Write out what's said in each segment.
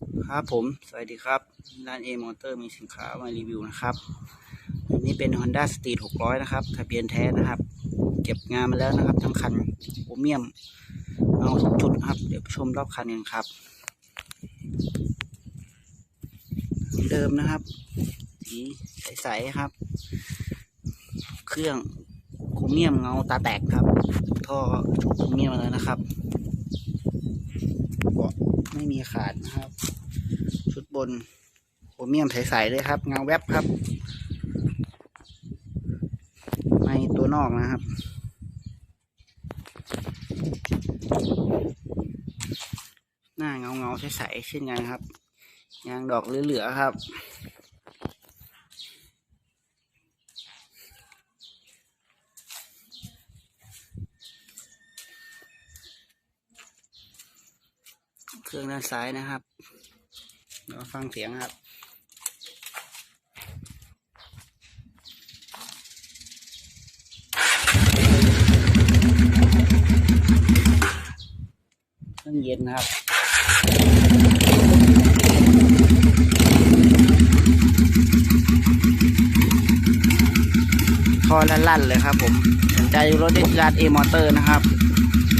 ครับผม สวัสดีครับร้านเอมอเตอร์มีสินค้ามารีวิวนะครับอันนี้เป็น Honda Street 600 นะครับทะเบียนแท้นะครับ เก็บงานมาแล้วนะครับ ทั้งคันโอเมียม เอาทุกจุดนะครับ เดี๋ยวชมรอบคันกันครับ เดิมนะครับ สีใสๆครับ เครื่องโครเมียมเงาตาแตกครับ ท่อชุบโครเมียมมาแล้วนะครับ ไม่มีขาดนะครับ ชุดบนโครเมียมใสๆเลยครับ เงาแวบครับในตัวนอกนะครับ หน้าเงาเงาๆใสๆเช่นกันครับ ยางดอกเหลือๆครับ เครื่องด้านซ้ายนะครับเดี๋ยวฟังเสียงครับเครื่องเย็นครับคอลั่นๆเลยครับผม สนใจรถด้ที่ร้านเอมอเตอร์นะครับ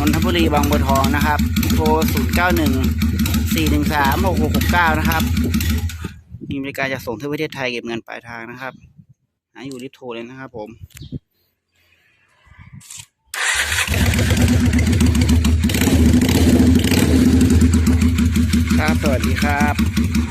นนทบุรีบางบัวทองนะครับโทร0 9 1 4 1 3 6 6 6 9 นะครับมีบริการจะส่งที่ประเทศไทยเก็บเงินปลายทางนะครับหาอยู่รีบโทรเลยนะครับผมครับสวัสดีครับ